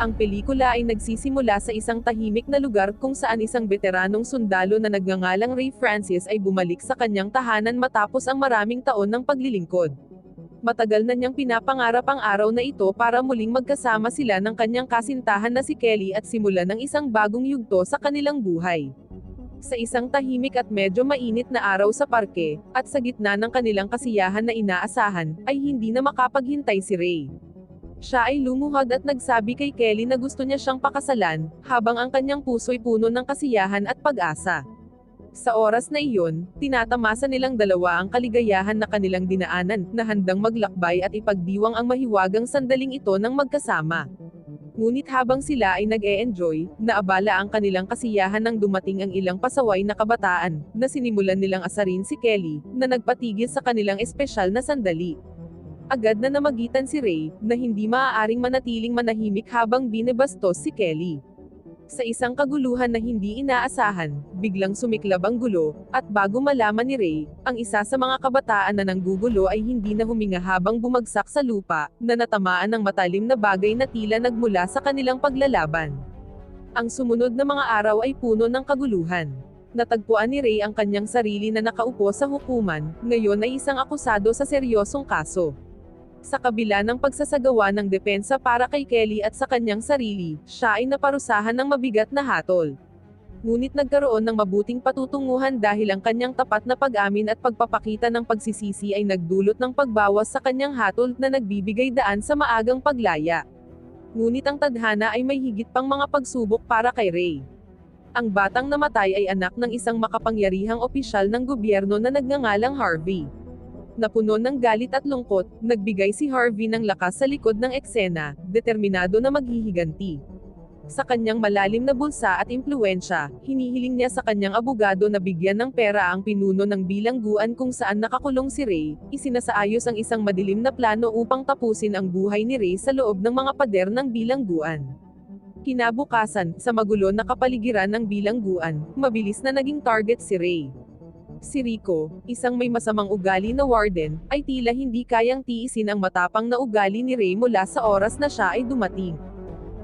Ang pelikula ay nagsisimula sa isang tahimik na lugar kung saan isang veteranong sundalo na nagngangalang Ray Francis ay bumalik sa kanyang tahanan matapos ang maraming taon ng paglilingkod. Matagal na niyang pinapangarap ang araw na ito para muling magkasama sila ng kanyang kasintahan na si Kelly at simulan ng isang bagong yugto sa kanilang buhay. Sa isang tahimik at medyo mainit na araw sa parke, at sa gitna ng kanilang kasiyahan na inaasahan, ay hindi na makapaghintay si Ray. Siya ay lumuhod at nagsabi kay Kelly na gusto niya siyang pakasalan, habang ang kanyang puso'y puno ng kasiyahan at pag-asa. Sa oras na iyon, tinatamasa nilang dalawa ang kaligayahan na kanilang dinaanan, na handang maglakbay at ipagdiwang ang mahiwagang sandaling ito ng magkasama. Ngunit habang sila ay nag-e-enjoy, naabala ang kanilang kasiyahan nang dumating ang ilang pasaway na kabataan, na sinimulan nilang asarin si Kelly, na nagpatigil sa kanilang espesyal na sandali. Agad na namagitan si Ray, na hindi maaaring manatiling manahimik habang binebastos si Kelly. Sa isang kaguluhan na hindi inaasahan, biglang sumiklab ang gulo, at bago malaman ni Ray, ang isa sa mga kabataan na nanggugulo ay hindi na huminga habang bumagsak sa lupa, na natamaan ng matalim na bagay na tila nagmula sa kanilang paglalaban. Ang sumunod na mga araw ay puno ng kaguluhan. Natagpuan ni Ray ang kanyang sarili na nakaupo sa hukuman, ngayon ay isang akusado sa seryosong kaso. Sa kabila ng pagsasagawa ng depensa para kay Kelly at sa kanyang sarili, siya ay naparusahan ng mabigat na hatol. Ngunit nagkaroon ng mabuting patutunguhan dahil ang kanyang tapat na pag-amin at pagpapakita ng pagsisisi ay nagdulot ng pagbawas sa kanyang hatol na nagbibigay daan sa maagang paglaya. Ngunit ang tadhana ay may higit pang mga pagsubok para kay Ray. Ang batang namatay ay anak ng isang makapangyarihang opisyal ng gobyerno na nagngangalang Harvey. Napuno ng galit at lungkot, nagbigay si Harvey ng lakas sa likod ng eksena, determinado na maghihiganti. Sa kanyang malalim na bulsa at impluensya, hinihiling niya sa kanyang abogado na bigyan ng pera ang pinuno ng bilangguan kung saan nakakulong si Ray, isinasaayos ang isang madilim na plano upang tapusin ang buhay ni Ray sa loob ng mga pader ng bilangguan. Kinabukasan, sa magulo na kapaligiran ng bilangguan, mabilis na naging target si Ray. Si Rico, isang may masamang ugali na warden, ay tila hindi kayang tiisin ang matapang na ugali ni Ray mula sa oras na siya ay dumating.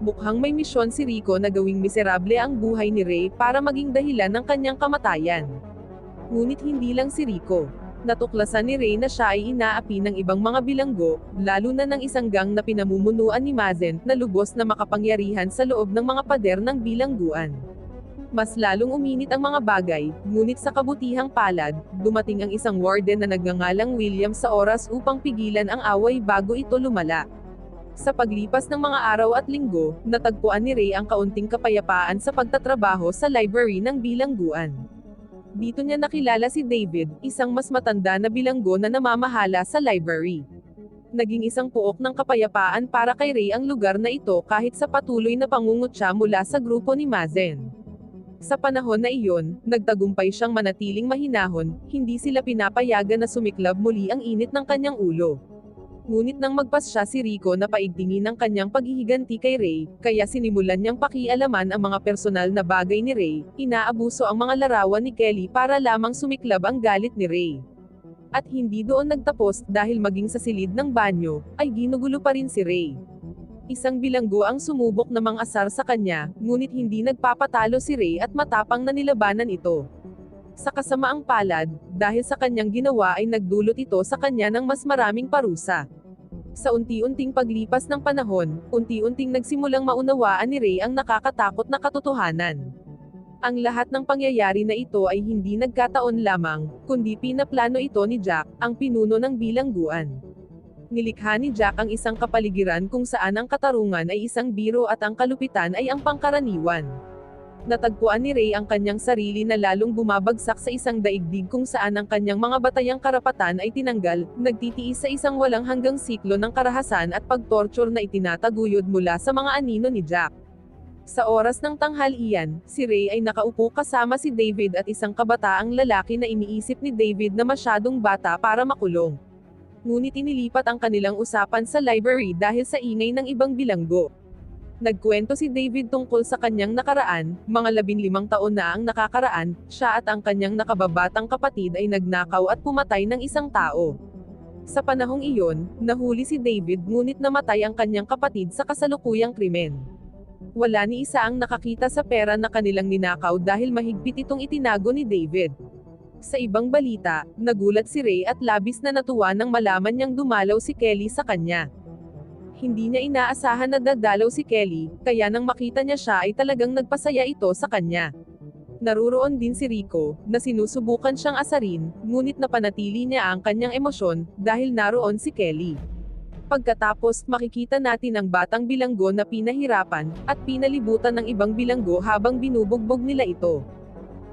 Mukhang may misyon si Rico na gawing miserable ang buhay ni Ray para maging dahilan ng kanyang kamatayan. Ngunit hindi lang si Rico. Natuklasan ni Ray na siya ay inaapi ng ibang mga bilanggo, lalo na ng isang gang na pinamumunuan ni Mazen, na lubos na makapangyarihan sa loob ng mga pader ng bilangguan. Mas lalong uminit ang mga bagay, ngunit sa kabutihang palad, dumating ang isang warden na nagngangalang William sa oras upang pigilan ang away bago ito lumala. Sa paglipas ng mga araw at linggo, natagpuan ni Ray ang kaunting kapayapaan sa pagtatrabaho sa library ng bilangguan. Dito niya nakilala si David, isang mas matanda na bilanggo na namamahala sa library. Naging isang puok ng kapayapaan para kay Ray ang lugar na ito kahit sa patuloy na pangungutya mula sa grupo ni Mazen. Sa panahon na iyon, nagtagumpay siyang manatiling mahinahon, hindi sila pinapayagan na sumiklab muli ang init ng kanyang ulo. Ngunit nang magpas siya si Rico na paigtingin ng kanyang paghihiganti kay Ray, kaya sinimulan niyang pakialaman ang mga personal na bagay ni Ray, inaabuso ang mga larawan ni Kelly para lamang sumiklab ang galit ni Ray. At hindi doon nagtapos dahil maging sa silid ng banyo, ay ginugulo pa rin si Ray. Isang bilanggo ang sumubok na mang-asar sa kanya, ngunit hindi nagpapatalo si Ray at matapang na nilabanan ito. Sa kasamaang palad, dahil sa kanyang ginawa ay nagdulot ito sa kanya ng mas maraming parusa. Sa unti-unting paglipas ng panahon, unti-unting nagsimulang maunawaan ni Ray ang nakakatakot na katotohanan. Ang lahat ng pangyayari na ito ay hindi nagkataon lamang, kundi pinaplano ito ni Jack, ang pinuno ng bilangguan. Nilikha ni Jack ang isang kapaligiran kung saan ang katarungan ay isang biro at ang kalupitan ay ang pangkaraniwan. Natagpuan ni Ray ang kanyang sarili na lalong bumabagsak sa isang daigdig kung saan ang kanyang mga batayang karapatan ay tinanggal, nagtitiis sa isang walang hanggang siklo ng karahasan at pagtorture na itinataguyod mula sa mga anino ni Jack. Sa oras ng tanghalian, si Ray ay nakaupo kasama si David at isang kabataang lalaki na iniisip ni David na masyadong bata para makulong. Ngunit inilipat ang kanilang usapan sa library dahil sa ingay ng ibang bilanggo. Nagkwento si David tungkol sa kanyang nakaraan, mga labinlimang taon na ang nakakaraan, siya at ang kanyang nakababatang kapatid ay nagnakaw at pumatay ng isang tao. Sa panahong iyon, nahuli si David ngunit namatay ang kanyang kapatid sa kasalukuyang krimen. Wala ni isa ang nakakita sa pera na kanilang ninakaw dahil mahigpit itong itinago ni David. Sa ibang balita, nagulat si Ray at labis na natuwa nang malaman niyang dumalaw si Kelly sa kanya. Hindi niya inaasahan na dadalaw si Kelly, kaya nang makita niya siya ay talagang nagpasaya ito sa kanya. Naruroon din si Rico, na sinusubukan siyang asarin, ngunit napanatili niya ang kanyang emosyon, dahil naroon si Kelly. Pagkatapos, makikita natin ang batang bilanggo na pinahirapan, at pinalibutan ng ibang bilanggo habang binubugbog nila ito.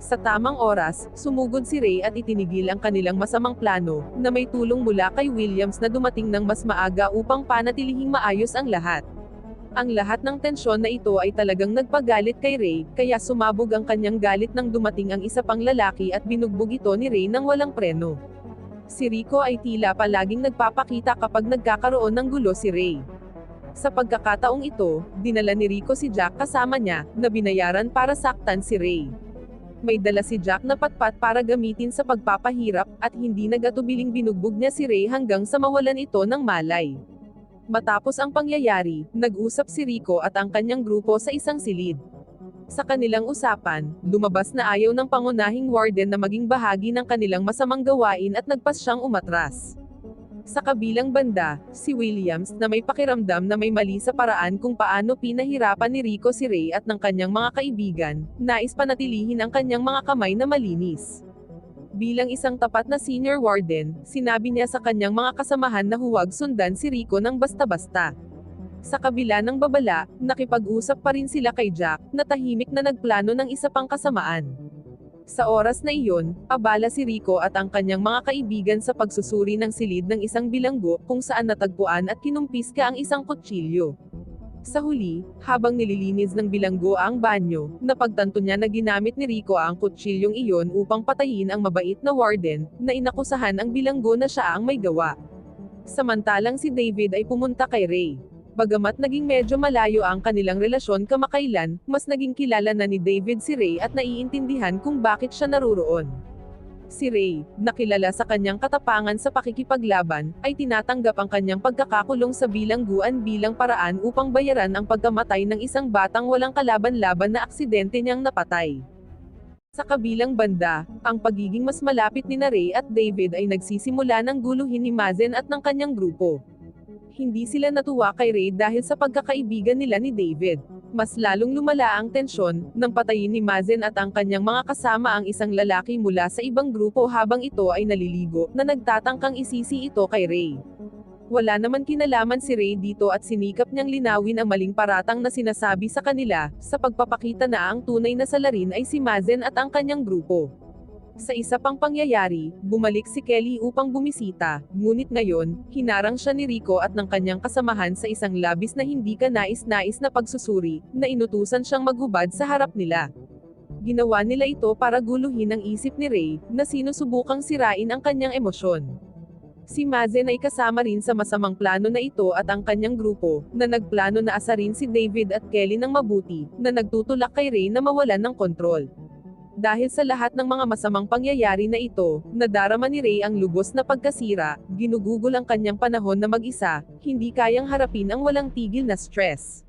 Sa tamang oras, sumugod si Ray at itinigil ang kanilang masamang plano, na may tulong mula kay Williams na dumating ng mas maaga upang panatilihing maayos ang lahat. Ang lahat ng tensyon na ito ay talagang nagpagalit kay Ray, kaya sumabog ang kanyang galit nang dumating ang isa pang lalaki at binugbog ito ni Ray ng walang preno. Si Rico ay tila palaging nagpapakita kapag nagkakaroon ng gulo si Ray. Sa pagkakataong ito, dinala ni Rico si Jack kasama niya, na binayaran para saktan si Ray. May dala si Jack na patpat para gamitin sa pagpapahirap, at hindi nagatubiling binugbog niya si Ray hanggang sa mawalan ito ng malay. Matapos ang pangyayari, nag-usap si Rico at ang kanyang grupo sa isang silid. Sa kanilang usapan, lumabas na ayaw ng pangunahing warden na maging bahagi ng kanilang masamang gawain at nagpas siyang umatras. Sa kabilang banda, si Williams, na may pakiramdam na may mali sa paraan kung paano pinahirapan ni Rico si Ray at ng kanyang mga kaibigan, nais panatilihin ang kanyang mga kamay na malinis. Bilang isang tapat na senior warden, sinabi niya sa kanyang mga kasamahan na huwag sundan si Rico ng basta-basta. Sa kabila ng babala, nakipag-usap pa rin sila kay Jack, na tahimik na nagplano ng isa pang kasamaan. Sa oras na iyon, abala si Rico at ang kanyang mga kaibigan sa pagsusuri ng silid ng isang bilanggo kung saan natagpuan at kinumpiska ang isang kutsilyo. Sa huli, habang nililinis ng bilanggo ang banyo, napagtanto niya na ginamit ni Rico ang kutsilyong iyon upang patayin ang mabait na warden, na inakusahan ang bilanggo na siya ang may gawa. Samantalang si David ay pumunta kay Ray. Bagamat naging medyo malayo ang kanilang relasyon kamakailan, mas naging kilala na ni David si Ray at naiintindihan kung bakit siya naruroon. Si Ray, nakilala sa kanyang katapangan sa pakikipaglaban, ay tinatanggap ang kanyang pagkakakulong sa bilangguan bilang paraan upang bayaran ang pagkamatay ng isang batang walang kalaban-laban na aksidente niyang napatay. Sa kabilang banda, ang pagiging mas malapit ni Ray at David ay nagsisimula ng guluhin ni Mazen at ng kanyang grupo hindi sila natuwa kay Ray dahil sa pagkakaibigan nila ni David. Mas lalong lumala ang tensyon, nang patayin ni Mazen at ang kanyang mga kasama ang isang lalaki mula sa ibang grupo habang ito ay naliligo, na nagtatangkang isisi ito kay Ray. Wala naman kinalaman si Ray dito at sinikap niyang linawin ang maling paratang na sinasabi sa kanila, sa pagpapakita na ang tunay na salarin ay si Mazen at ang kanyang grupo. Sa isa pang pangyayari, bumalik si Kelly upang bumisita, ngunit ngayon, hinarang siya ni Rico at ng kanyang kasamahan sa isang labis na hindi ka nais-nais na pagsusuri, na inutusan siyang maghubad sa harap nila. Ginawa nila ito para guluhin ang isip ni Ray, na sinusubukang sirain ang kanyang emosyon. Si Mazen ay kasama rin sa masamang plano na ito at ang kanyang grupo, na nagplano na asarin si David at Kelly ng mabuti, na nagtutulak kay Ray na mawalan ng kontrol. Dahil sa lahat ng mga masamang pangyayari na ito, nadarama ni Ray ang lubos na pagkasira, ginugugol ang kanyang panahon na mag-isa, hindi kayang harapin ang walang tigil na stress.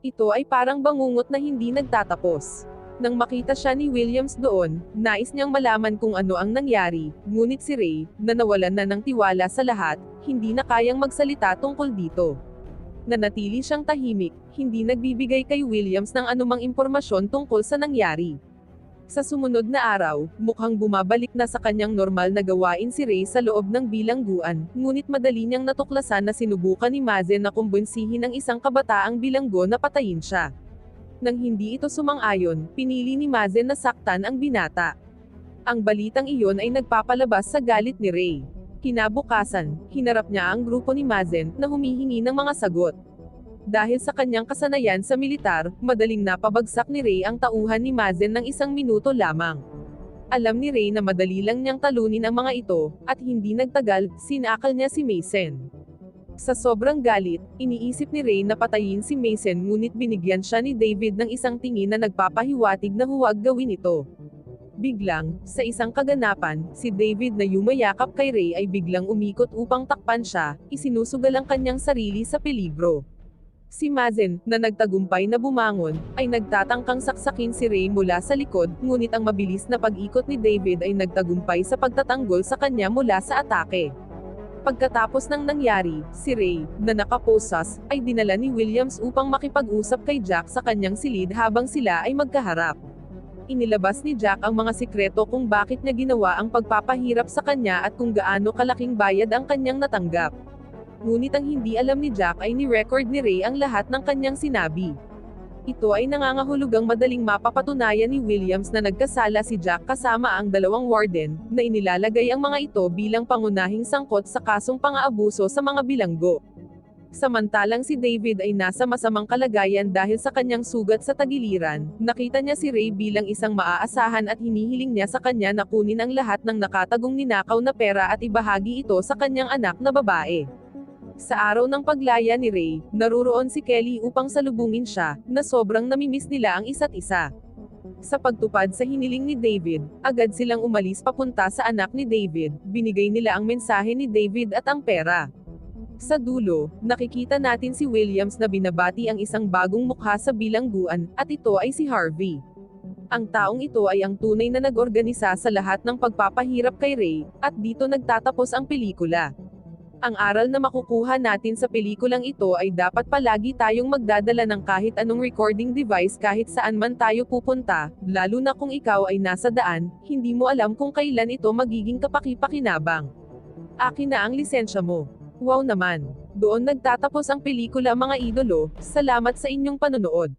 Ito ay parang bangungot na hindi nagtatapos. Nang makita siya ni Williams doon, nais niyang malaman kung ano ang nangyari, ngunit si Ray, na nawalan na ng tiwala sa lahat, hindi na kayang magsalita tungkol dito. Nanatili siyang tahimik, hindi nagbibigay kay Williams ng anumang impormasyon tungkol sa nangyari. Sa sumunod na araw, mukhang bumabalik na sa kanyang normal na gawain si Ray sa loob ng bilangguan, ngunit madali niyang natuklasan na sinubukan ni Mazen na kumbinsihin ang isang kabataang bilanggo na patayin siya. Nang hindi ito sumang-ayon, pinili ni Mazen na saktan ang binata. Ang balitang iyon ay nagpapalabas sa galit ni Ray. Kinabukasan, hinarap niya ang grupo ni Mazen, na humihingi ng mga sagot. Dahil sa kanyang kasanayan sa militar, madaling napabagsak ni Ray ang tauhan ni Mazen ng isang minuto lamang. Alam ni Ray na madali lang niyang talunin ang mga ito, at hindi nagtagal, sinakal niya si Mason. Sa sobrang galit, iniisip ni Ray na patayin si Mason ngunit binigyan siya ni David ng isang tingin na nagpapahiwatig na huwag gawin ito. Biglang, sa isang kaganapan, si David na yumayakap kay Ray ay biglang umikot upang takpan siya, isinusugal ang kanyang sarili sa peligro. Si Mazen, na nagtagumpay na bumangon, ay nagtatangkang saksakin si Ray mula sa likod, ngunit ang mabilis na pag-ikot ni David ay nagtagumpay sa pagtatanggol sa kanya mula sa atake. Pagkatapos ng nangyari, si Ray, na nakaposas, ay dinala ni Williams upang makipag-usap kay Jack sa kanyang silid habang sila ay magkaharap. Inilabas ni Jack ang mga sikreto kung bakit niya ginawa ang pagpapahirap sa kanya at kung gaano kalaking bayad ang kanyang natanggap. Ngunit ang hindi alam ni Jack ay ni-record ni Ray ang lahat ng kanyang sinabi. Ito ay nangangahulugang madaling mapapatunayan ni Williams na nagkasala si Jack kasama ang dalawang warden, na inilalagay ang mga ito bilang pangunahing sangkot sa kasong pang-aabuso sa mga bilanggo. Samantalang si David ay nasa masamang kalagayan dahil sa kanyang sugat sa tagiliran, nakita niya si Ray bilang isang maaasahan at hinihiling niya sa kanya na kunin ang lahat ng nakatagong ninakaw na pera at ibahagi ito sa kanyang anak na babae. Sa araw ng paglaya ni Ray, naruroon si Kelly upang salubungin siya, na sobrang namimiss nila ang isa't isa. Sa pagtupad sa hiniling ni David, agad silang umalis papunta sa anak ni David, binigay nila ang mensahe ni David at ang pera. Sa dulo, nakikita natin si Williams na binabati ang isang bagong mukha sa bilangguan, at ito ay si Harvey. Ang taong ito ay ang tunay na nag-organisa sa lahat ng pagpapahirap kay Ray, at dito nagtatapos ang pelikula. Ang aral na makukuha natin sa pelikulang ito ay dapat palagi tayong magdadala ng kahit anong recording device kahit saan man tayo pupunta, lalo na kung ikaw ay nasa daan, hindi mo alam kung kailan ito magiging kapaki-pakinabang. Akin na ang lisensya mo. Wow naman. Doon nagtatapos ang pelikula mga idolo, salamat sa inyong panonood.